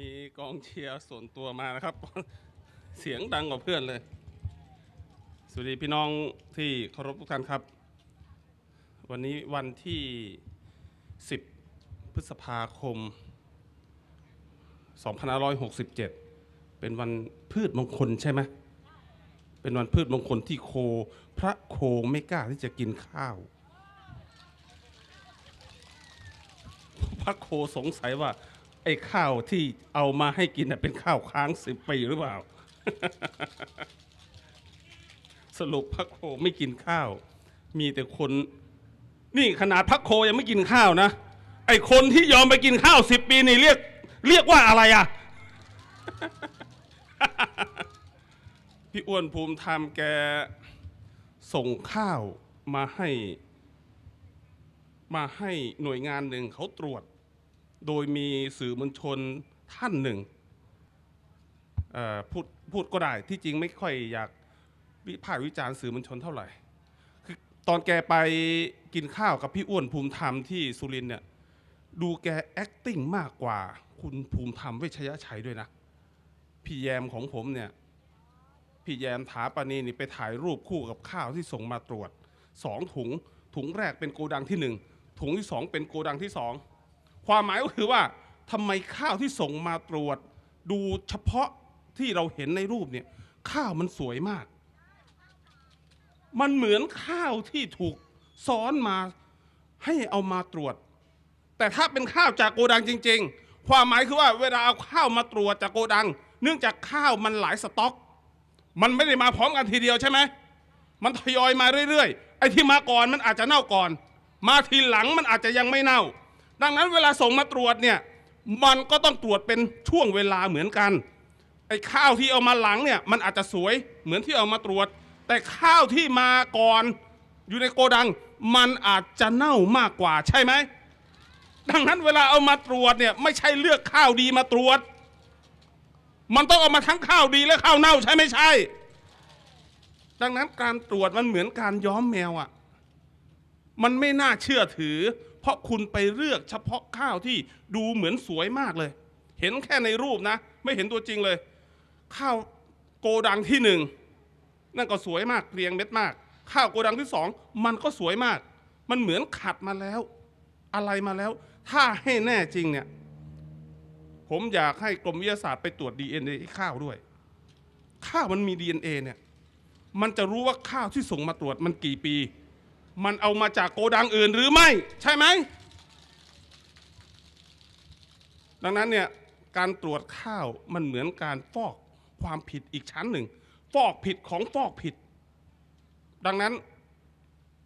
มีกองเชียร์ส่วนตัวมานะครับ เสียงดังกว่าเพื่อนเลย สวัสดีพี่น้องที่เคารพทุกท่านครับ วันนี้วันที่ 10 พฤษภาคม 2567 เป็นวันพืชมงคลใช่ไหมเป็นวันพืชมงคลที่โค พระโคไม่กล้าที่จะกินข้าว พระโคสงสัยว่า ไอ้ข้าวที่เอามาให้กินเป็นข้าวค้างสิบปีหรือเปล่า สรุปพระโคไม่กินข้าว มีแต่คน นี่ขนาดพระโคยังไม่กินข้าวนะ ไอ้คนที่ยอมไปกินข้าวสิบปีนี่เรียก เรียกว่าอะไรอะ พี่อ้วนภูมิธรรมแกส่งข้าวมาให้ มาให้หน่วยงานหนึ่งเขาตรวจ โดยมีสื่อมวลชนท่านหนึ่งพูดพูดก็ได้ที่จริงไม่ค่อยอยากวิพากษ์วิจารณ์สื่อมวลชนเท่าไหร่คือตอนแกไปกินข้าวกับพี่อ้วนภูมิธรรมที่สุรินเนี่ยดูแก acting มากกว่าคุณภูมิธรรมเวชยชัยด้วยนะ พี่แยมของผมเนี่ย พี่แยมถาปณีนี่ไปถ่ายรูปคู่กับข้าวที่ส่งมาตรวจสองถุง ถุงแรกเป็นโกดังที่หนึ่งถุงที่สองเป็นโกดังที่สอง ความหมายก็คือว่าทำไมข้าวที่ส่งมาตรวจ ดูเฉพาะที่เราเห็นในรูปเนี่ย ข้าวมันสวยมาก มันเหมือนข้าวที่ถูกซ้อนมาให้เอามาตรวจ แต่ถ้าเป็นข้าวจากโกดังจริง ๆ ความหมายคือว่าเวลาเอาข้าวมาตรวจจากโกดัง เนื่องจากข้าวมันหลายสต็อก มันไม่ได้มาพร้อมกันทีเดียวใช่ไหมมันทยอยมาเรื่อยๆไอ้ที่มาก่อนมันอาจจะเน่าก่อน มาทีหลังมันอาจจะยังไม่เน่า ดังนั้นเวลาส่งมาตรวจเนี่ยมันก็ต้องตรวจเป็นช่วงเวลาเหมือนกันไอ้ข้าวที่เอามาหลังเนี่ยมันอาจจะสวยเหมือนที่เอามาตรวจ แต่ข้าวที่มาก่อนอยู่ในโกดัง มันอาจจะเน่ามากกว่าใช่ไหมดังนั้นเวลาเอามาตรวจเนี่ยไม่ใช่เลือกข้าวดีมาตรวจ มันต้องเอามาทั้งข้าวดีและข้าวเน่าใช่ไม่ใช่ ดังนั้นการตรวจมันเหมือนการย้อมแมวอะ่ะมันไม่น่าเชื่อถือ เพราะคุณไปเลือกเฉพาะข้าวที่ดูเหมือนสวยมากเลย เห็นแค่ในรูปนะ ไม่เห็นตัวจริงเลย ข้าวโกดังที่หนึ่งนั่นก็สวยมากเรียงเม็ดมาก ข้าวโกดังที่สองมันก็สวยมาก มันเหมือนขัดมาแล้ว อะไรมาแล้ว ถ้าให้แน่จริงเนี่ยผมอยากให้กรมวิทยาศาสตร์ไปตรวจ DNA ข้าวด้วย ข้าวมันมี DNA เนี่ย มันจะรู้ว่าข้าวที่ส่งมาตรวจมันกี่ปี มันเอามาจากโกดังอื่นหรือไม่ ใช่ไหม ดังนั้นเนี่ยการตรวจข้าวมันเหมือนการฟอกความผิดอีกชั้นหนึ่ง ฟอกผิดของฟอกผิด ดังนั้น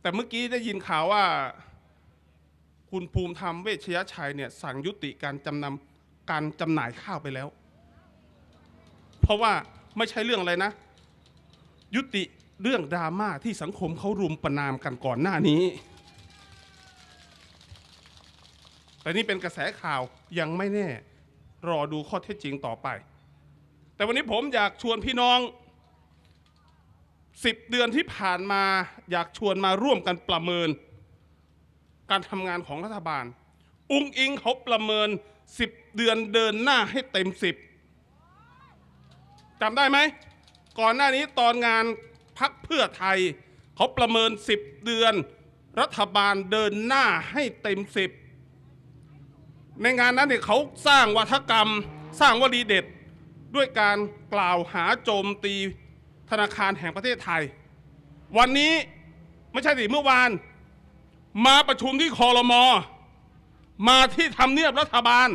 แต่เมื่อกี้ได้ยินข่าวว่า คุณภูมิธรรมเวชยชัยเนี่ยสั่งยุติการจำนำการจำหน่ายข้าวไปแล้ว เพราะว่าไม่ใช่เรื่องอะไรนะ ยุติ เรื่องดราม่าที่สังคมเขารุมประนามกันก่อนหน้านี้ แต่นี่เป็นกระแสข่าวยังไม่แน่ รอดูข้อเท็จจริงต่อไป แต่วันนี้ผมอยากชวนพี่น้องสิบเดือนที่ผ่านมาอยากชวนมาร่วมกันประเมิน การทำงานของรัฐบาล อุงอิงเขาประเมิน10เดือนเดินหน้าให้เต็ม10จำได้ไหม ก่อนหน้านี้ตอนงาน พักเพื่อไทย เขาประเมิน 10 เดือน รัฐบาลเดินหน้าให้เต็ม 10 ในงานนั้นเนี่ยเขาสร้างวัฒกรรมสร้างวลีเด็ด ด้วยการกล่าวหาโจมตีธนาคารแห่งประเทศไทย วันนี้ไม่ใช่สิเมื่อวาน มาประชุมที่คอรมอมาที่ทำเนียบรัฐบาล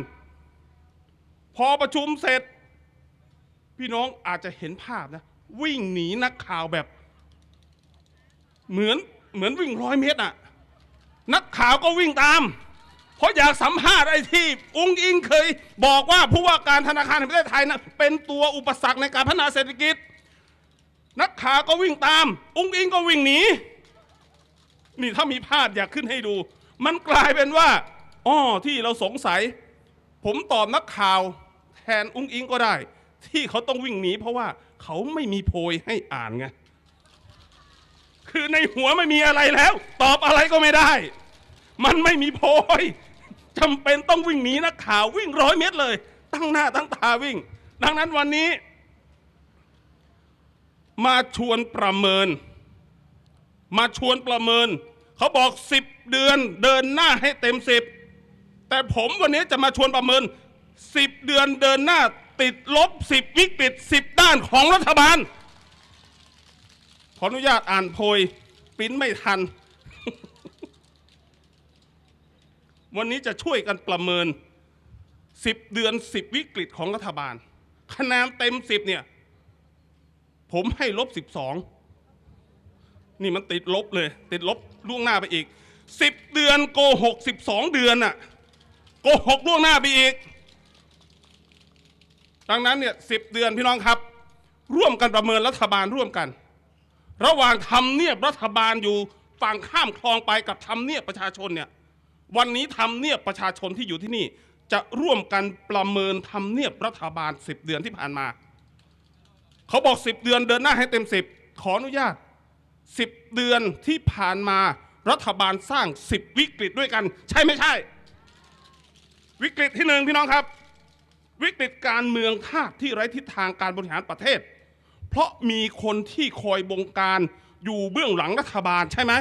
พอประชุมเสร็จ พี่น้องอาจจะเห็นภาพนะ วิ่งหนีนักข่าวแบบ เหมือนเหมือนวิ่งร้อยเมตรอะนักข่าวก็วิ่งตาม เพราะอยากสัมภาษณ์ไอ้ที่อุ้งอิงเคย บอกว่าผู้ว่าการธนาคารแห่งประเทศไทยนะเป็นตัวอุปสรรคในการพัฒนาเศรษฐกิจ นักข่าวก็วิ่งตามอุ้งอิงก็วิ่งหนีนี่ถ้ามีภาพอยากขึ้นให้ดู มันกลายเป็นว่าอ้อที่เราสงสัย ผมตอบนักข่าวแทนอุ้งอิงก็ได้ ที่เขาต้องวิ่งหนีเพราะว่าเขาไม่มีโพยให้อ่านไง คือในหัวไม่มีอะไรแล้ว ตอบอะไรก็ไม่ได้ มันไม่มีโพยจำเป็นต้องวิ่งหนีนักข่าววิ่งร้อยเมตรเลย ตั้งหน้าตั้งตาวิ่ง ดังนั้นวันนี้ มาชวนประเมิน มาชวนประเมิน เขาบอกสิบเดือนเดินหน้าให้เต็มสิบแต่ผมวันนี้จะมาชวนประเมินสิบเดือนเดินหน้าติดลบสิบวิกฤตสิบด้านของรัฐบาล ออนุญาตอ่านโพยปริ้นไม่ทัน วันนี้จะช่วยกันประเมิน 10 เดือน 10 วิกฤตของรัฐบาล คะแนนเต็ม 10 เนี่ย ผมให้ลบ 12 นี่มันติดลบเลย ติดลบล่วงหน้าไปอีก 10 เดือนโกหก 12 เดือนน่ะโกหกล่วงหน้าไปอีก ดังนั้นเนี่ย 10 เดือนพี่น้องครับ ร่วมกันประเมินรัฐบาลร่วมกัน ระหว่างทำเนียบรัฐบาลอยู่ฝั่งข้ามคลองไปกับทำเนียบประชาชนเนี่ยวันนี้ทำเนียบประชาชนที่อยู่ที่นี่ จะร่วมกันประเมินทำเนียบรัฐบาล 10 เดือนที่ผ่านมา เขาบอก 10 เดือนเดินหน้าให้เต็ม 10 ขออนุญาต 10 เดือนที่ผ่านมารัฐบาลสร้าง 10 วิกฤตด้วยกัน ใช่ไม่ใช่ วิกฤตที่หนึ่งพี่น้องครับ วิกฤตการเมืองทาสที่ไร้ทิศทางการบริหารประเทศ เพราะมีคนที่คอยบงการอยู่เบื้องหลังรัฐบาลใช่ไหม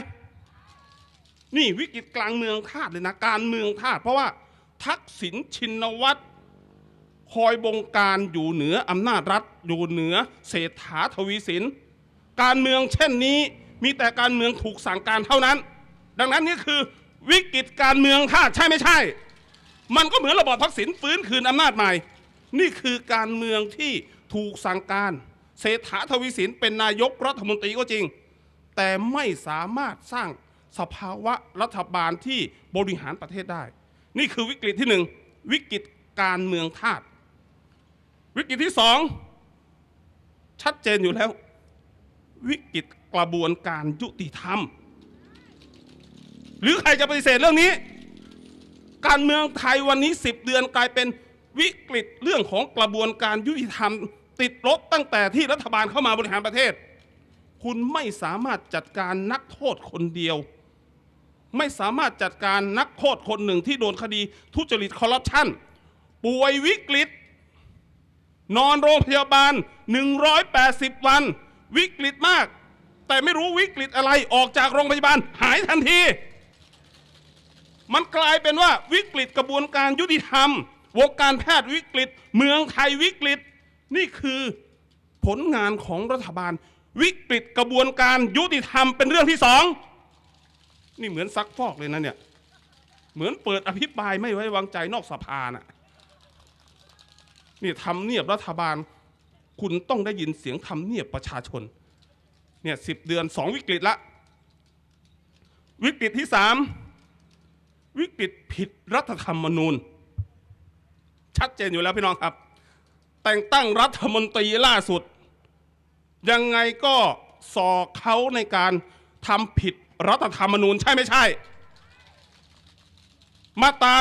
นี่วิกฤตกลางเมืองทาสเลยนะการเมืองทาสเพราะว่าทักษิณชินวัตรคอยบงการอยู่เหนืออำนาจรัฐ อยู่เหนือเศรษฐาทวีสิน การเมืองเช่นนี้มีแต่การเมืองถูกสั่งการเท่านั้น ดังนั้นนี่คือวิกฤตการเมืองทาสใช่ไม่ใช่ มันก็เหมือนระบอบทักษิณฟื้นคืนอำนาจใหม่ นี่คือการเมืองที่ถูกสั่งการ เศรษฐาทวีสินเป็นนายกรัฐมนตรีก็จริง แต่ไม่สามารถสร้างสภาวะรัฐบาลที่บริหารประเทศได้ นี่คือวิกฤตที่หนึ่งวิกฤตการเมืองทาสวิกฤตที่สองชัดเจนอยู่แล้ว วิกฤตกระบวนการยุติธรรม หรือใครจะปฏิเสธเรื่องนี้ การเมืองไทยวันนี้ 10 เดือนกลายเป็นวิกฤตเรื่องของกระบวนการยุติธรรม ติดลบตั้งแต่ที่รัฐบาลเข้ามาบริหารประเทศ คุณไม่สามารถจัดการนักโทษคนเดียว ไม่สามารถจัดการนักโทษคนหนึ่งที่โดนคดีทุจริตคอร์รัปชันป่วยวิกฤต นอนโรงพยาบาล 180 วัน วิกฤตมาก แต่ไม่รู้วิกฤตอะไรออกจากโรงพยาบาลหายทันที มันกลายเป็นว่าวิกฤตกระบวนการยุติธรรมวงการแพทย์วิกฤต เมืองไทยวิกฤต นี่คือผลงานของรัฐบาล วิกฤตกระบวนการยุติธรรมเป็นเรื่องที่สองนี่เหมือนซักฟอกเลยนะเนี่ย เหมือนเปิดอภิปรายไม่ไว้วางใจนอกสภาน่ะนี่ทำเนียบรัฐบาล คุณต้องได้ยินเสียงทำเนียบประชาชน เนี่ยสิบเดือนสองวิกฤตละ วิกฤตที่สามวิกฤตผิดรัฐธรรมนูญ ชัดเจนอยู่แล้วพี่น้องครับ แต่งตั้งรัฐมนตรีล่าสุด ยังไงก็สอกเขาในการทำผิดรัฐธรรมนูญใช่ไม่ใช่ มาตรา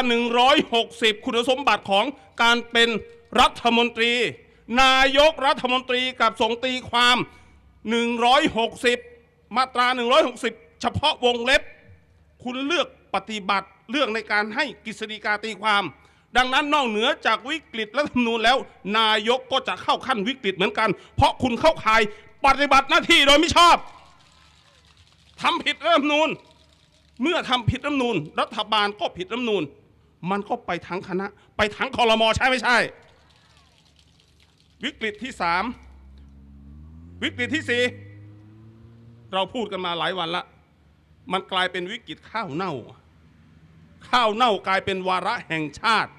160 คุณสมบัติของการเป็นรัฐมนตรี นายกรัฐมนตรีกับส่งตีความ 160 มาตรา 160 เฉพาะวงเล็บ คุณเลือกปฏิบัติเรื่องในการให้กฤษฎีกาตีความ ดังนั้นนอกเหนือจากวิกฤตรัฐธรรมนูญแล้ว นายกก็จะเข้าขั้นวิกฤตเหมือนกัน เพราะคุณเข้าข่ายปฏิบัติหน้าที่โดยไม่ชอบทำผิดรัฐธรรมนูญ เมื่อทำผิดรัฐธรรมนูญ รัฐบาลก็ผิดรัฐธรรมนูญ มันก็ไปทั้งคณะ ไปทั้งคอรมอใช่ไม่ใช่ วิกฤตที่สามวิกฤตที่สี่เราพูดกันมาหลายวันละ มันกลายเป็นวิกฤตข้าวเน่า ข้าวเน่ากลายเป็นวาระแห่งชาติ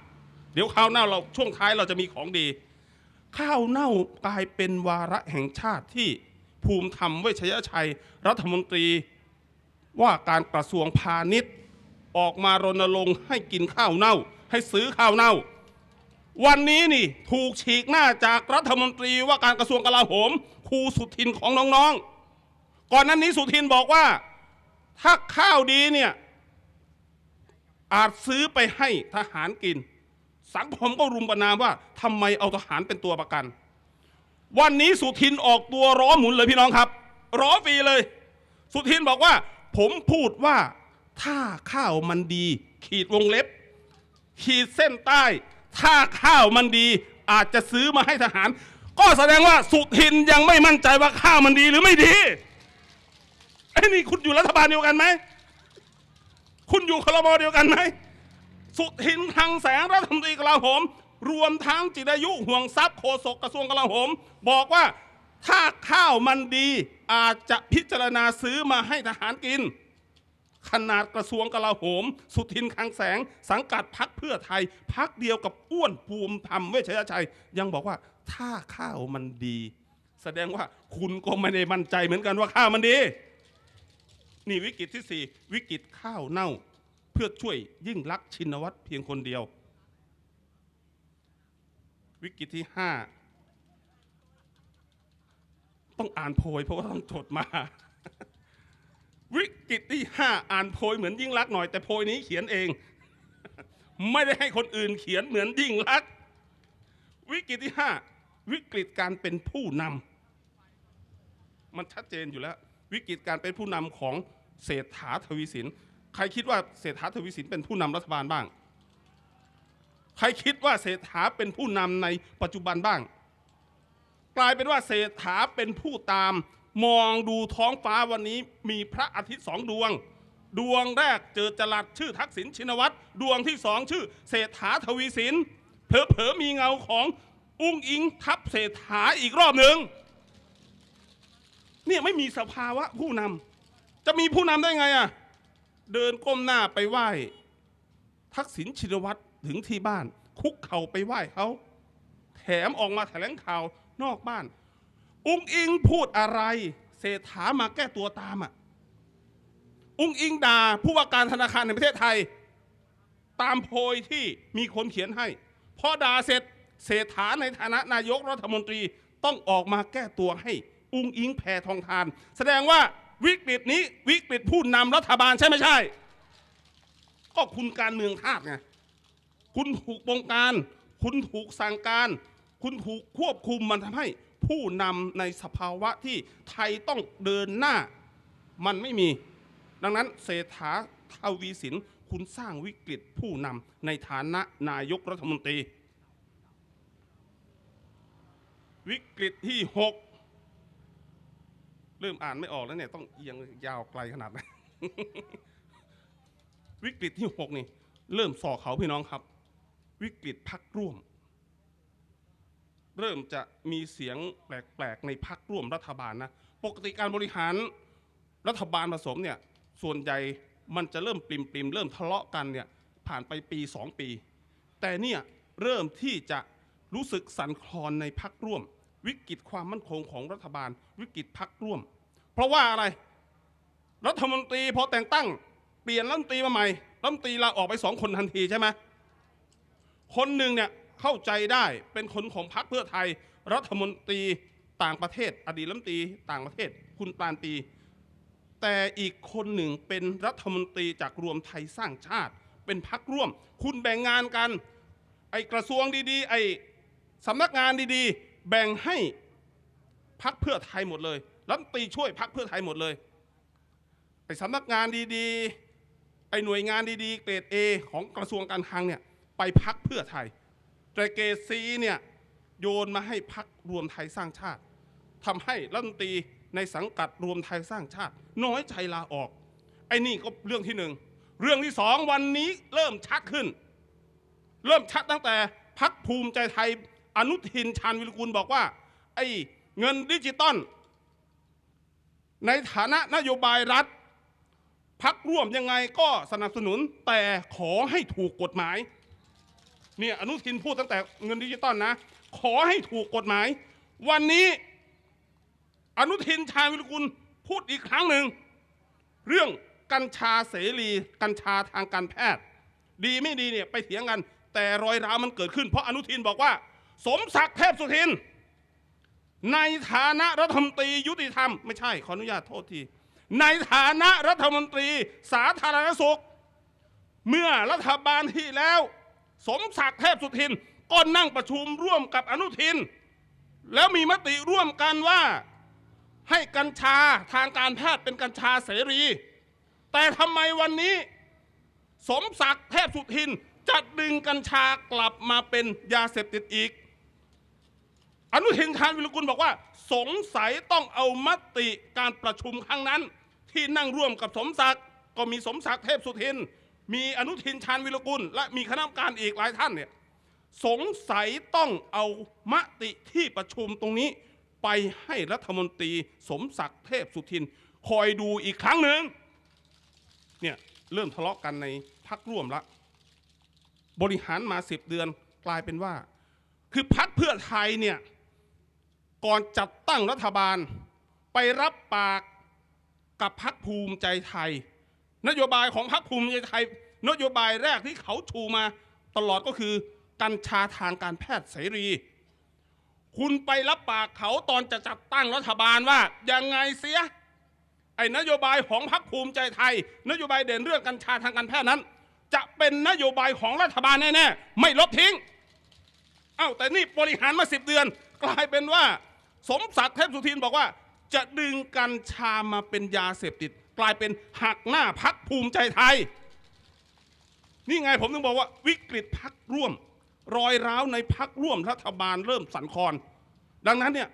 เดี๋ยวข้าวเน่าเราช่วงท้ายเราจะมีของดี ข้าวเน่ากลายเป็นวาระแห่งชาติที่ภูมิธรรมเวชยชัย รัฐมนตรีว่าการกระทรวงพาณิชย์ ออกมารณรงค์ให้กินข้าวเน่า ให้ซื้อข้าวเน่า วันนี้นี่ถูกฉีกหน้าจากรัฐมนตรีว่าการกระทรวงกลาโหมครูสุทินของน้องๆ ก่อนนั้นนี้สุทินบอกว่าถ้าข้าวดีเนี่ยอาจซื้อไปให้ทหารกิน สังคมก็รุมประนามว่าทำไมเอาทหารเป็นตัวประกัน วันนี้สุทินออกตัวร้อหมุนเลยพี่น้องครับ ร้อฟรีเลย สุทินบอกว่า ผมพูดว่าถ้าข้าวมันดี ขีดวงเล็บ ขีดเส้นใต้ ถ้าข้าวมันดี อาจจะซื้อมาให้ทหาร ก็แสดงว่าสุทินยังไม่มั่นใจว่าข้าวมันดีหรือไม่ดีไอ้นี่คุณอยู่รัฐบาลเดียวกันไหมคุณอยู่คลมเดียวกันไหม สุทินทางแสงรัฐมนตรีกลาโหม รวมทั้งจิรายุห่วงทรัพย์โฆษกกระทรวงกลาโหม บอกว่าถ้าข้าวมันดีอาจจะพิจารณาซื้อมาให้ทหารกิน ขนาดกระทรวงกลาโหม สุทินคังแสง สังกัดพักเพื่อไทยพักเดียวกับอ้วนภูมิธรรมเวชยชัย ยังบอกว่าถ้าข้าวมันดี แสดงว่าคุณก็ไม่ได้มั่นใจเหมือนกันว่าข้าวมันดี นี่วิกฤตที่สี่วิกฤตข้าวเน่า เพื่อช่วยยิ่งรักษณ์ชินวัตรเพียงคนเดียว วิกฤตที่ห้าต้องอ่านโพยเพราะว่าต้องจดมา วิกฤตที่ห้าอ่านโพยเหมือนยิ่งรักษณ์หน่อยแต่โพยนี้เขียนเอง ไม่ได้ให้คนอื่นเขียนเหมือนยิ่งรักษณ์วิกฤตที่ห้าวิกฤตการเป็นผู้นำมันชัดเจนอยู่แล้ว วิกฤตการเป็นผู้นำของเศรษฐาทวีสิน ใครคิดว่าเศรษฐาทวีสินเป็นผู้นำรัฐบาลบ้าง ใครคิดว่าเศรษฐาเป็นผู้นำในปัจจุบันบ้าง กลายเป็นว่าเศรษฐาเป็นผู้ตามมองดูท้องฟ้าวันนี้มีพระอาทิตย์สองดวง ดวงแรกเจอจรัสชื่อทักษิณชินวัตรดวงที่สองชื่อ เศรษฐาทวีสินเผลอๆมีเงาของอุ้งอิงทับเศรษฐาอีกรอบหนึ่งเนี่ยไม่มีสภาวะผู้นำจะมีผู้นำได้ไงอะ เดินก้มหน้าไปไหว้ ทักษิณชินวัตรถึงที่บ้าน คุกเข่าไปไหว้เขาแถมออกมาแถลงข่าวนอกบ้าน อุ้งอิงพูดอะไร เศรษฐามาแก้ตัวตามอะอุ้งอิงด่าผู้ว่าการธนาคารในประเทศไทย ตามโพยที่มีคนเขียนให้พอด่าเสร็จเศรษฐาในฐานะนายกรัฐมนตรีต้องออกมาแก้ตัวให้ อุ้งอิงแพทองทาน แสดงว่า วิกฤตนี้วิกฤตผู้นำรัฐบาลใช่ไม่ใช่ ก็คุณการเมืองทาสไงคุณถูกบงการ คุณถูกสั่งการ คุณถูกควบคุมมันทำให้ผู้นำในสภาวะที่ไทยต้องเดินหน้ามันไม่มี ดังนั้นเศรษฐาทวีสินคุณสร้างวิกฤตผู้นำในฐานะนายกรัฐมนตรี วิกฤตที่หก เริ่มอ่านไม่ออกแล้วเนี่ยต้องเอียงยาวไกลขนาดนั้นวิกฤตที่หกนี่ เริ่มสอกเขาพี่น้องครับ วิกฤตพักร่วม เริ่มจะมีเสียงแปลกๆในพักร่วมรัฐบาลนะปกติการบริหารรัฐบาลผสมเนี่ยส่วนใหญ่มันจะเริ่มปริมปริมเริ่มทะเลาะกันเนี่ยผ่านไปปีสองปี แต่เนี่ยเริ่มที่จะรู้สึกสั่นคลอนในพักร่วม วิกฤตความมั่นคงของรัฐบาล วิกฤตพักร่วม เพราะว่าอะไร รัฐมนตรีพอแต่งตั้ง เปลี่ยนรัฐมนตรีมาใหม่รัฐมนตรีลาออกไปสองคนทันทีใช่ไหมคนหนึ่งเนี่ยเข้าใจได้เป็นคนของพรรคเพื่อไทย รัฐมนตรีต่างประเทศ อดีตรัฐมนตรีต่างประเทศ คุณปานตี แต่อีกคนหนึ่งเป็นรัฐมนตรีจากรวมไทยสร้างชาติ เป็นพักร่วม คุณแบ่งงานกัน ไอ้กระทรวงดีๆ ไอ้สำนักงานดีๆ แบ่งให้พักเพื่อไทยหมดเลยรัฐมนตรีช่วยพักเพื่อไทยหมดเลยไอ้สำนักงานดีๆ ไอ้หน่วยงานดีๆ เกรด A ของกระทรวงการคลังเนี่ยไปพักเพื่อไทยแต่เกรด C เนี่ยโยนมาให้พักรวมไทยสร้างชาติทำให้รัฐมนตรีในสังกัดรวมไทยสร้างชาติ น้อยใจลาออก ไอ้นี่ก็เรื่องที่หนึ่งเรื่องที่สองวันนี้เริ่มชัดขึ้น เริ่มชัดตั้งแต่พักภูมิใจไทย อนุทินชาญวิรุกุลบอกว่า ไอ้เงินดิจิตอลในฐานะนโยบายรัฐพักร่วมยังไงก็สนับสนุนแต่ขอให้ถูกกฎหมายเนี่ยอนุทินพูดตั้งแต่เงินดิจิตอลนะ ขอให้ถูกกฎหมาย วันนี้อนุทินชาญวิรุกุลพูดอีกครั้งหนึ่ง เรื่องกัญชาเสรี กัญชาทางการแพทย์ ดีไม่ดีเนี่ยไปเถียงกัน แต่รอยร้าวมันเกิดขึ้นเพราะอนุทินบอกว่า สมศักดิ์เทพสุทิน ในฐานะรัฐมนตรียุติธรรม ไม่ใช่ ขออนุญาตโทษที ในฐานะรัฐมนตรีสาธารณสุข เมื่อรัฐบาลที่แล้ว สมศักดิ์เทพสุทินก็นั่งประชุมร่วมกับอนุทิน แล้วมีมติร่วมกันว่าให้กัญชาทางการแพทย์เป็นกัญชาเสรี แต่ทำไมวันนี้ สมศักดิ์เทพสุทินจะดึงกัญชากลับมาเป็นยาเสพติดอีก อนุทินชาญวิรุกุลบอกว่า สงสัยต้องเอามติการประชุมครั้งนั้น ที่นั่งร่วมกับสมศักดิ์ก็มีสมศักดิ์เทพสุทิน มีอนุทินชาญวิรุกุล และมีคณะกรรมการอีกหลายท่านเนี่ยสงสัยต้องเอามติที่ประชุมตรงนี้ ไปให้รัฐมนตรีสมศักดิ์เทพสุทิน คอยดูอีกครั้งหนึ่งเนี่ยเริ่มทะเลาะกันในพักร่วมละบริหารมาสิบเดือนกลายเป็นว่า คือพักเพื่อไทยเนี่ย ก่อนจัดตั้งรัฐบาล ไปรับปากกับพักภูมิใจไทย นโยบายของพักภูมิใจไทย นโยบายแรกที่เขาชูมาตลอดก็คือกัญชาทางการแพทย์เสรี คุณไปรับปากเขาตอนจะจัดตั้งรัฐบาลว่ายังไงเสีย ไอ้นโยบายของพรรคภูมิใจไทย นโยบายเด่นเรื่องกัญชาทางการแพทย์นั้น จะเป็นนโยบายของรัฐบาลแน่ๆ ไม่ลบทิ้ง เอ้าแต่นี่บริหารมาสิบเดือน กลายเป็นว่า สมศักดิ์เทพสุทินบอกว่า จะดึงกัญชามาเป็นยาเสพติด กลายเป็นหักหน้าพักภูมิใจไทย นี่ไงผมถึงบอกว่าวิกฤตพักร่วม รอยร้าวในพักร่วมรัฐบาลเริ่มสั่นคลอน ดังนั้นเนี่ย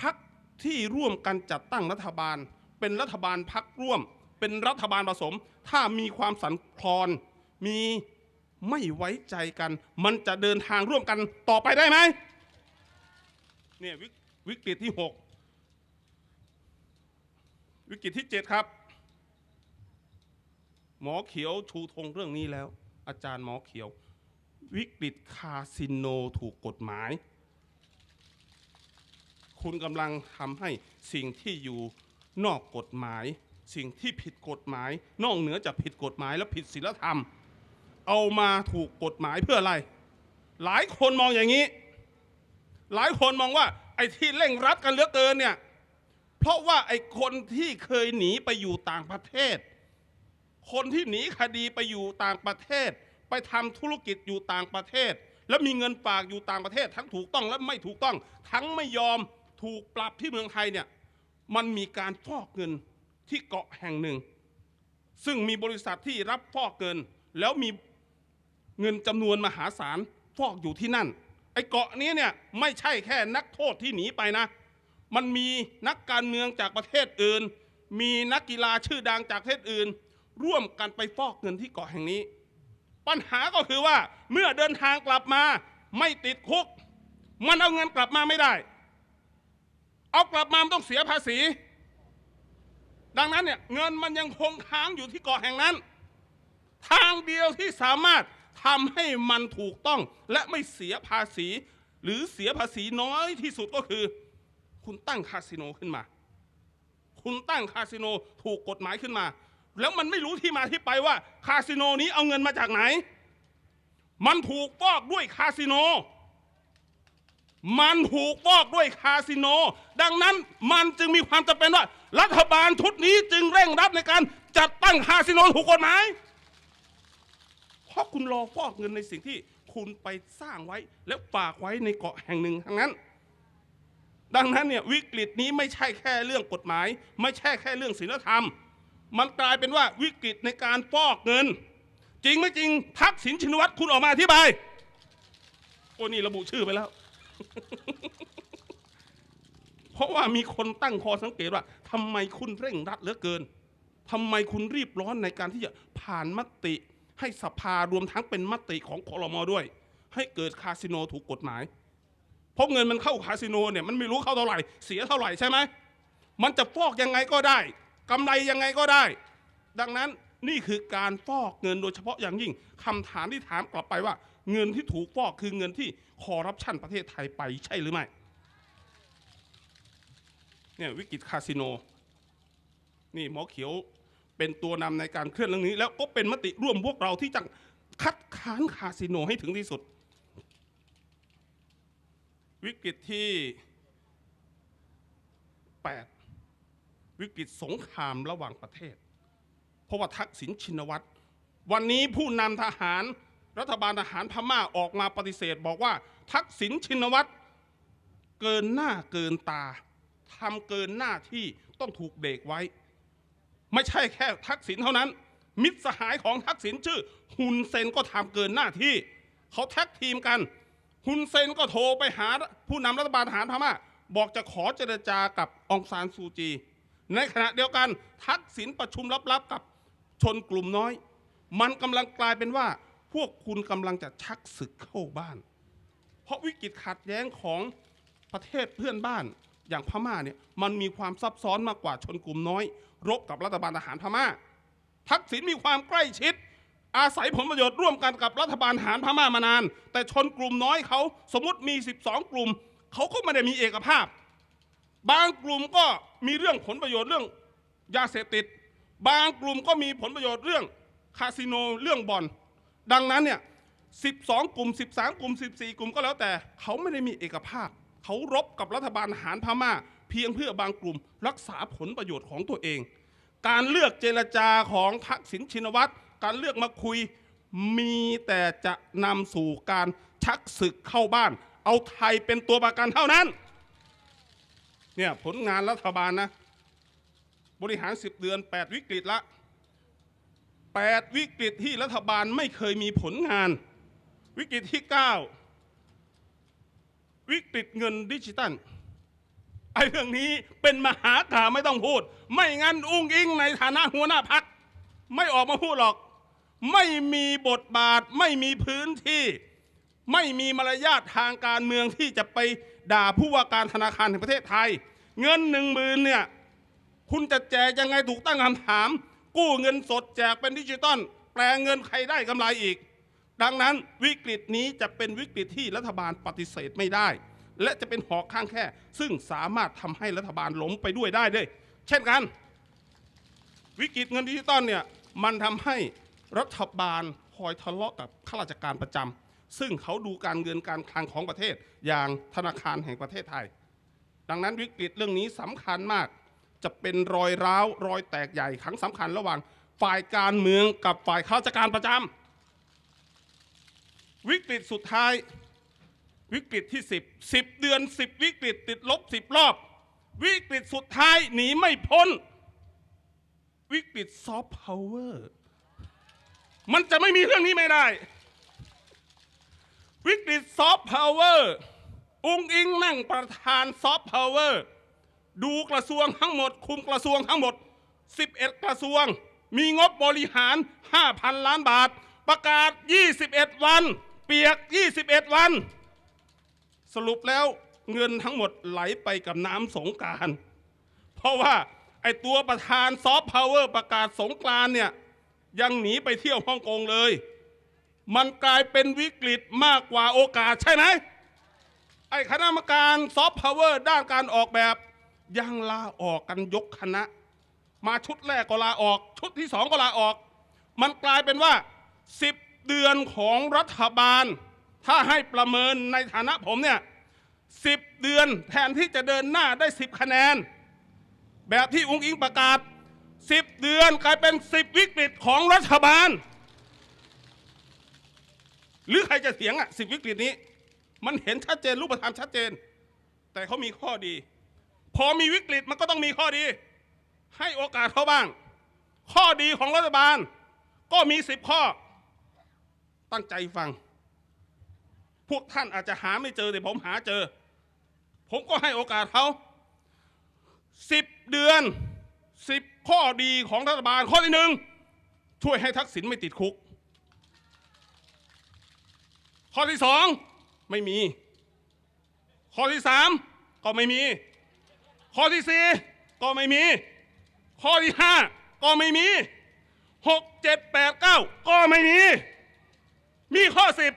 พักที่ร่วมกันจัดตั้งรัฐบาล เป็นรัฐบาลพักร่วม เป็นรัฐบาลผสม ถ้ามีความสันคลอนมีไม่ไว้ใจกัน มันจะเดินทางร่วมกันต่อไปได้ไหม เนี่ยวิวิกฤตที่หกวิกฤตที่เจ็ดครับ หมอเขียวชูธงเรื่องนี้แล้ว อาจารย์หมอเขียว วิกฤตคาสิโนถูกกฎหมาย คุณกำลังทำให้สิ่งที่อยู่นอกกฎหมาย สิ่งที่ผิดกฎหมาย นอกเหนือจากผิดกฎหมายและผิดศีลธรรม เอามาถูกกฎหมายเพื่ออะไร หลายคนมองอย่างนี้ หลายคนมองว่าไอ้ที่เร่งรัดกันเหลือเกินเนี่ย เพราะว่าไอ้คนที่เคยหนีไปอยู่ต่างประเทศ คนที่หนีคดีไปอยู่ต่างประเทศ ไปทำธุรกิจอยู่ต่างประเทศ แล้วมีเงินฝากอยู่ต่างประเทศ ทั้งถูกต้องและไม่ถูกต้อง ทั้งไม่ยอมถูกปรับที่เมืองไทยเนี่ย มันมีการฟอกเงินที่เกาะแห่งหนึ่ง ซึ่งมีบริษัทที่รับฟอกเงิน แล้วมีเงินจำนวนมหาศาลฟอกอยู่ที่นั่น อ้เกาะนี้เนี่ยไม่ใช่แค่นักโทษที่หนีไปนะ มันมีนักการเมืองจากประเทศอื่น มีนักกีฬาชื่อดังจากประเทศอื่น ร่วมกันไปฟอกเงินที่เกาะแห่งนี้ ปัญหาก็คือว่าเมื่อเดินทางกลับมาไม่ติดคุก มันเอาเงินกลับมาไม่ได้ เอากลับมามต้องเสียภาษี ดังนั้นเนี่ยเงินมันยังคงค้างอยู่ที่เกาะแห่งนั้น ทางเดียวที่สามารถ ทำให้มันถูกต้องและไม่เสียภาษี หรือเสียภาษีน้อยที่สุดก็คือ คุณตั้งคาสิโนขึ้นมา คุณตั้งคาสิโนถูกกฎหมายขึ้นมา แล้วมันไม่รู้ที่มาที่ไปว่า คาสิโนนี้เอาเงินมาจากไหน มันถูกฟอกด้วยคาสิโน มันถูกฟอกด้วยคาสิโน ดังนั้นมันจึงมีความจำเป็นว่า รัฐบาลชุดนี้จึงเร่งรัดในการจัดตั้งคาสิโนถูกกฎหมาย ราะคุณรอฟอกเงินในสิ่งที่คุณไปสร้างไว้ และฝากไว้ในเกาะแห่งหนึ่งทั้งนั้น ดังนั้นเนี่ยวิกฤตนี้ไม่ใช่แค่เรื่องกฎหมาย ไม่ใช่แค่เรื่องศีลธรรม มันกลายเป็นว่าวิกฤตในการฟอกเงิน จริงไม่จริงทักษิณชินวัตรคุณออกมาอธิบายโอ้นี่ระบุชื่อไปแล้ว เพราะว่ามีคนตั้งคอสังเกตว่าทำไมคุณเร่งรัดเหลือเกินทำไมคุณรีบร้อนในการที่จะผ่านมติ ให้สภารวมทั้งเป็นมติของคอรมอด้วย ให้เกิดคาสิโนถูกกฎหมายเพราะเงินมันเข้าคาสิโนเนี่ยมันไม่รู้เข้าเท่าไหร่ เสียเท่าไหร่ใช่ไหมมันจะฟอกยังไงก็ได้กำไรยังไงก็ได้ ดังนั้นนี่คือการฟอกเงินโดยเฉพาะอย่างยิ่งคำถามที่ถามกลับไปว่า เงินที่ถูกฟอกคือเงินที่คอร์รัปชันประเทศไทยไปใช่หรือไม่เนี่ยวิกฤตคาสิโน นี่หมอเขียว เป็นตัวนำในการเคลื่อนเรื่องนี้ แล้วก็เป็นมติร่วมพวกเราที่จะคัดค้านคาสิโนให้ถึงที่สุด วิกฤตที่ 8 วิกฤตสงครามระหว่างประเทศ เพราะว่าทักษิณชินวัตร วันนี้ผู้นำทหารรัฐบาลทหารพม่าออกมาปฏิเสธ บอกว่าทักษิณชินวัตรเกินหน้าเกินตาทำเกินหน้าที่ต้องถูกเบรกไว้ ไม่ใช่แค่ทักษิณเท่านั้น มิตรสหายของทักษิณชื่อฮุนเซนก็ทำเกินหน้าที่ เขาแท็กทีมกันฮุนเซนก็โทรไปหาผู้นำรัฐบาลทหารพม่าบอกจะขอเจรจากับองซานซูจี ในขณะเดียวกันทักษิณประชุมลับๆกับชนกลุ่มน้อย มันกำลังกลายเป็นว่า พวกคุณกำลังจะชักศึกเข้าบ้าน เพราะวิกฤตขัดแย้งของประเทศเพื่อนบ้าน อย่างพม่าเนี่ยมันมีความซับซ้อนมากกว่าชนกลุ่มน้อย รบกับรัฐบาลทหารพม่า ทักษิณมีความใกล้ชิด อาศัยผลประโยชน์ร่วมกันกับรัฐบาลทหารพม่ามานาน แต่ชนกลุ่มน้อยเขาสมมติมี 12 กลุ่มเขาก็ไม่ได้มีเอกภาพ บางกลุ่มก็มีเรื่องผลประโยชน์เรื่องยาเสพติด บางกลุ่มก็มีผลประโยชน์เรื่องคาสิโนเรื่องบ่อน ดังนั้นเนี่ย 12 กลุ่ม 13 กลุ่ม 14 กลุ่มก็แล้วแต่เขาไม่ได้มีเอกภาพ เขารบกับรัฐบาลหารพม่า เพียงเพื่อบางกลุ่มรักษาผลประโยชน์ของตัวเอง การเลือกเจรจาของทักษิณชินวัตรการเลือกมาคุยมีแต่จะนำสู่การชักศึกเข้าบ้าน เอาไทยเป็นตัวประกันเท่านั้นเนี่ยผลงานรัฐบาลนะ บริหาร 10 เดือน 8 วิกฤตละ 8 วิกฤตที่รัฐบาลไม่เคยมีผลงาน วิกฤตที่ 9 วิกฤตเงินดิจิตัลไอ้เรื่องนี้เป็นมหากาไม่ต้องพูด ไม่งั้นอุ้งอิงในฐานะหัวหน้าพัก ไม่ออกมาพูดหรอก ไม่มีบทบาทไม่มีพื้นที่ ไม่มีมารยาททางการเมืองที่จะไปด่าผู้ว่าการธนาคารแห่งประเทศไทย เงินหนึ่งหมื่นเนี่ยคุณจะแจกยังไงถูกตั้งคำถาม กู้เงินสดแจกเป็นดิจิตอลแปลงเงินใครได้กำไรอีก ดังนั้นวิกฤตนี้จะเป็นวิกฤตที่รัฐบาลปฏิเสธไม่ได้ และจะเป็นหอกข้างแค่ ซึ่งสามารถทำให้รัฐบาลล้มไปด้วยได้ด้วย เช่นกัน วิกฤตเงินดิจิตอลเนี่ยมันทำให้รัฐบาลคอยทะเลาะกับข้าราชการประจำซึ่งเขาดูการเงินการคลังของประเทศอย่างธนาคารแห่งประเทศไทย ดังนั้นวิกฤตเรื่องนี้สำคัญมาก จะเป็นรอยร้าวรอยแตกใหญ่ครั้งสำคัญระหว่างฝ่ายการเมืองกับฝ่ายข้าราชการประจำ วิกฤตสุดท้าย วิกฤตที่ 10 10 เดือน 10 วิกฤตติดลบ 10 รอบ วิกฤตสุดท้ายหนีไม่พ้น วิกฤตซอฟต์พาวเวอร์มันจะไม่มีเรื่องนี้ไม่ได้ วิกฤตซอฟต์พาวเวอร์องค์อิงนั่งประธานซอฟต์พาวเวอร์ดูกระทรวงทั้งหมด คุมกระทรวงทั้งหมด 11 กระทรวง มีงบบริหาร 5,000 ล้านบาท ประกาศ 21 วัน เปียก 21 วัน สรุปแล้วเงินทั้งหมดไหลไปกับน้ำสงการ เพราะว่าไอตัวประธานซอฟต์พาวเวอร์ประกาศสงกรานเนี่ยยังหนีไปเที่ยวฮ่องกงเลย มันกลายเป็นวิกฤตมากกว่าโอกาสใช่ไหมไอ้คณะกรรมการซอฟต์พาวเวอร์ด้านการออกแบบยังลาออกกันยกคณะ มาชุดแรกก็ลาออก ชุดที่สองก็ลาออก มันกลายเป็นว่า 10 เดือนของรัฐบาล ถ้าให้ประเมินในฐานะผมเนี่ย10เดือนแทนที่จะเดินหน้าได้10คะแนน แบบที่อุ้งอิงประกาศ10เดือนกลายเป็น10วิกฤตของรัฐบาล หรือใครจะเถียงอะ10วิกฤตนี้ มันเห็นชัดเจนรูปธรรมชัดเจน แต่เขามีข้อดี พอมีวิกฤตมันก็ต้องมีข้อดี ให้โอกาสเขาบ้าง ข้อดีของรัฐบาล ก็มี10ข้อ ตั้งใจฟัง พวกท่านอาจจะหาไม่เจอแต่ผมหาเจอ ผมก็ให้โอกาสเขาสิบเดือนสิบข้อดีของรัฐบาลข้อที่หนึ่งช่วยให้ทักษิณไม่ติดคุก ข้อที่สองไม่มี ข้อที่สามก็ไม่มี ข้อที่สี่ก็ไม่มี ข้อที่ห้าก็ไม่มีหกเจ็ดแปดเก้าก็ไม่มี มีข้อสิบ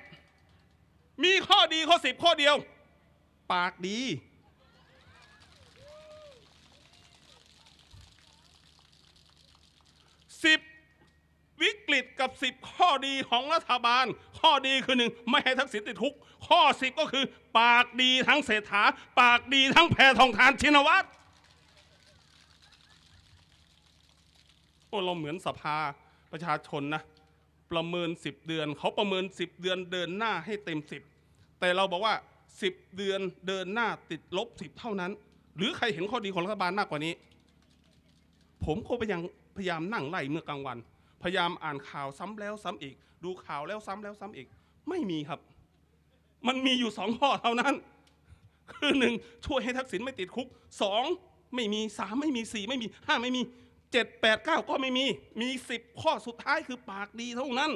มีข้อดีข้อสิบข้อเดียว ปากดี สิบวิกฤตกับสิบข้อดีของรัฐบาล ข้อดีคือหนึ่งไม่ให้ทักษิณติดคุก ข้อสิบก็คือ ปากดีทั้งเศรษฐา ปากดีทั้งแพทองทานชินวัตรโอ้เราเหมือนสภาประชาชนนะ ประเมิน 10 เดือน เขาประเมิน 10 เดือนเดินหน้าให้เต็ม 10 แต่เราบอกว่า 10 เดือนเดินหน้าติดลบ 10 เท่านั้น หรือใครเห็นข้อดีของรัฐบาลมากกว่านี้ ผมก็พยายามพยายามนั่งไล่เมื่อกลางวัน พยายามอ่านข่าวซ้ำแล้วซ้ำอีก ดูข่าวแล้วซ้ำแล้วซ้ำอีก ไม่มีครับ มันมีอยู่สองข้อเท่านั้น คือหนึ่งช่วยให้ทักษิณไม่ติดคุกสองไม่มีสามไม่มีสี่ไม่มีห้าไม่มี เจ็ดแปดเก้าก็ไม่มี มีสิบข้อสุดท้ายคือปากดีเท่านั้น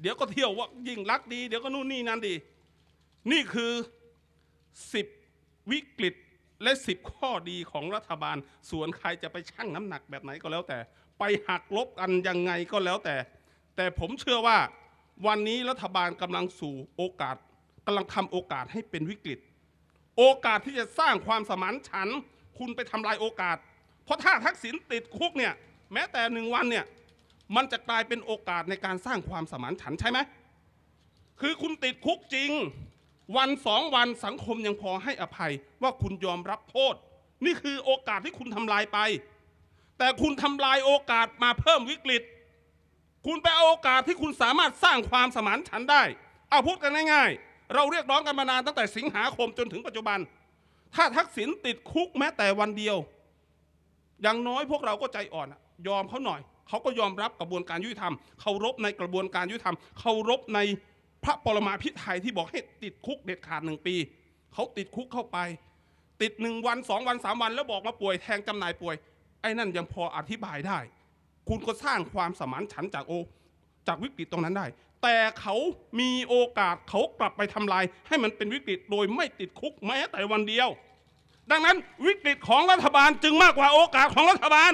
เดี๋ยวก็เที่ยวว่ายิ่งรักดี เดี๋ยวก็นู่นนี่นั่นดี นี่คือสิบวิกฤตและสิบข้อดีของรัฐบาล ส่วนใครจะไปชั่งน้ำหนักแบบไหนก็แล้วแต่ ไปหักลบกันยังไงก็แล้วแต่ แต่ผมเชื่อว่าวันนี้รัฐบาลกำลังสู่โอกาสกำลังทำโอกาสให้เป็นวิกฤต โอกาสที่จะสร้างความสมานฉัน คุณไปทำลายโอกาส เพราะถ้าทักษิณติดคุกเนี่ยแม้แต่หนึ่งวันเนี่ยมันจะกลายเป็นโอกาสในการสร้างความสมานฉันท์ใช่ไหมคือคุณติดคุกจริง วันสองวันสังคมยังพอให้อภัยว่าคุณยอมรับโทษ นี่คือโอกาสที่คุณทำลายไป แต่คุณทำลายโอกาสมาเพิ่มวิกฤต คุณไปเอาโอกาสที่คุณสามารถสร้างความสมานฉันท์ได้ เอาพูดกันง่ายๆ เราเรียกร้องกันมานานตั้งแต่สิงหาคมจนถึงปัจจุบัน ถ้าทักษิณติดคุกแม้แต่วันเดียว อย่างน้อยพวกเราก็ใจอ่อนยอมเขาหน่อย เขาก็ยอมรับกระบวนการยุติธรรมเคารพในกระบวนการยุติธรรมเคารพในพระปรมาภิไธยที่บอกให้ติดคุกเด็ดขาดหนึ่งปี เขาติดคุกเข้าไป ติดหนึ่งวันสองวันสามวัน แล้วบอกมาป่วยแทงจำหน่ายป่วย ไอ้นั่นยังพออธิบายได้ คุณก็สร้างความสมานฉันจากโอ จากวิกฤตตรงนั้นได้ แต่เขามีโอกาสเขากลับไปทำลาย ให้มันเป็นวิกฤตโดยไม่ติดคุกแม้แต่วันเดียว ดังนั้นวิกฤตของรัฐบาลจึงมากกว่าโอกาสของรัฐบาล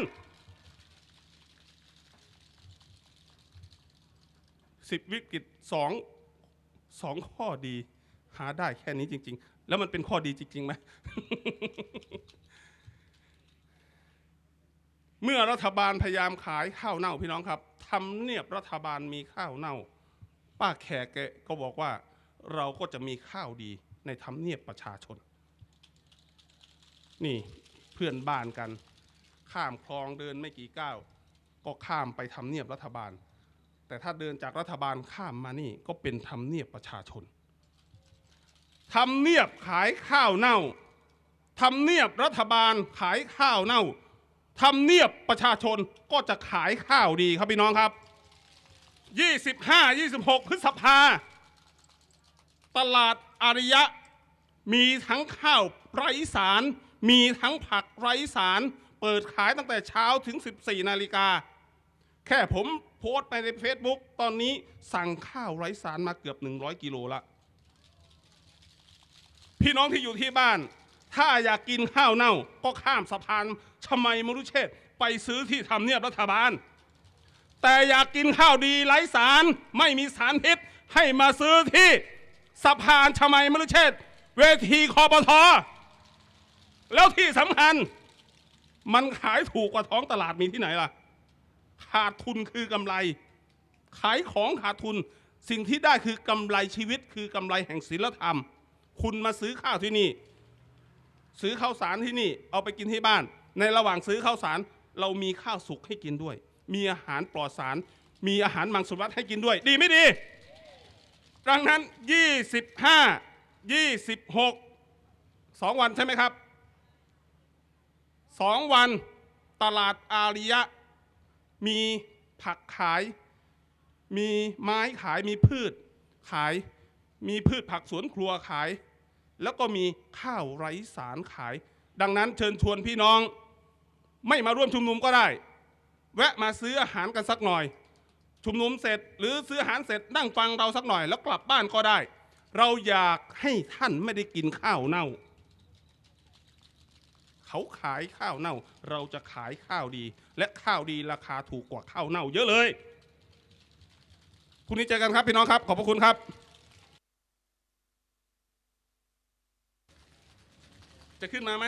สิบวิกฤตสองสองข้อดี หาได้แค่นี้จริง ๆ แล้วมันเป็นข้อดีจริงๆไหมเมื่อรัฐบาลพยายามขายข้าวเน่าพี่น้องครับทำเนียบรัฐบาลมีข้าวเน่า ป้าแขกแกก็บอกว่าเราก็จะมีข้าวดีในทำเนียบประชาชน นี่เพื่อนบ้านกัน ข้ามคลองเดินไม่กี่ก้าวก็ข้ามไปทำเนียบรัฐบาล แต่ถ้าเดินจากรัฐบาลข้ามมานี่ก็เป็นทำเนียบประชาชนทำเนียบขายข้าวเน่าทำเนียบรัฐบาลขายข้าวเน่าทำเนียบประชาชนก็จะขายข้าวดีครับพี่น้องครับ 25 26 พฤษภา ตลาดอาริยะ มีทั้งข้าวไร้สาร มีทั้งผักไร้สาร เปิดขายตั้งแต่เช้าถึง 14 นาฬิกา แค่ผมโพสต์ไปใน Facebook ตอนนี้สั่งข้าวไร้สารมาเกือบ 100 กิโลละ พี่น้องที่อยู่ที่บ้าน ถ้าอยากกินข้าวเน่า ก็ข้ามสะพานชมัยมรุเชษไปซื้อที่ทำเนียบรัฐบาล แต่อยากกินข้าวดีไร้สารไม่มีสารพิษให้มาซื้อที่สะพานชมัยมรุเชษเวทีคอปทอ แล้วที่สำคัญ มันขายถูกกว่าท้องตลาดมีที่ไหนล่ะ ขาดทุนคือกำไร ขายของขาดทุน สิ่งที่ได้คือกำไรชีวิต คือกำไรแห่งศีลธรรม คุณมาซื้อข้าวที่นี่ ซื้อข้าวสารที่นี่ เอาไปกินที่บ้าน ในระหว่างซื้อข้าวสาร เรามีข้าวสุกให้กินด้วย มีอาหารปลอดสาร มีอาหารมังสวิรัตให้กินด้วย ดีไม่ดี ดังนั้น 25 26สองวันใช่ไหมครับ สองวันตลาดอาริยะ มีผักขาย มีไม้ขายมีพืชขาย มีพืชผักสวนครัวขาย แล้วก็มีข้าวไร้สารขาย ดังนั้นเชิญชวนพี่น้อง ไม่มาร่วมชุมนุมก็ได้ แวะมาซื้ออาหารกันสักหน่อย ชุมนุมเสร็จหรือซื้ออาหารเสร็จนั่งฟังเราสักหน่อย แล้วกลับบ้านก็ได้ เราอยากให้ท่านไม่ได้กินข้าวเน่า เขาขายข้าวเน่า เราจะขายข้าวดี และข้าวดีราคาถูกกว่าข้าวเน่า เยอะเลยคุณนี้เจอกันครับพี่น้องครับ ขอบพระคุณครับจะขึ้นมาไหม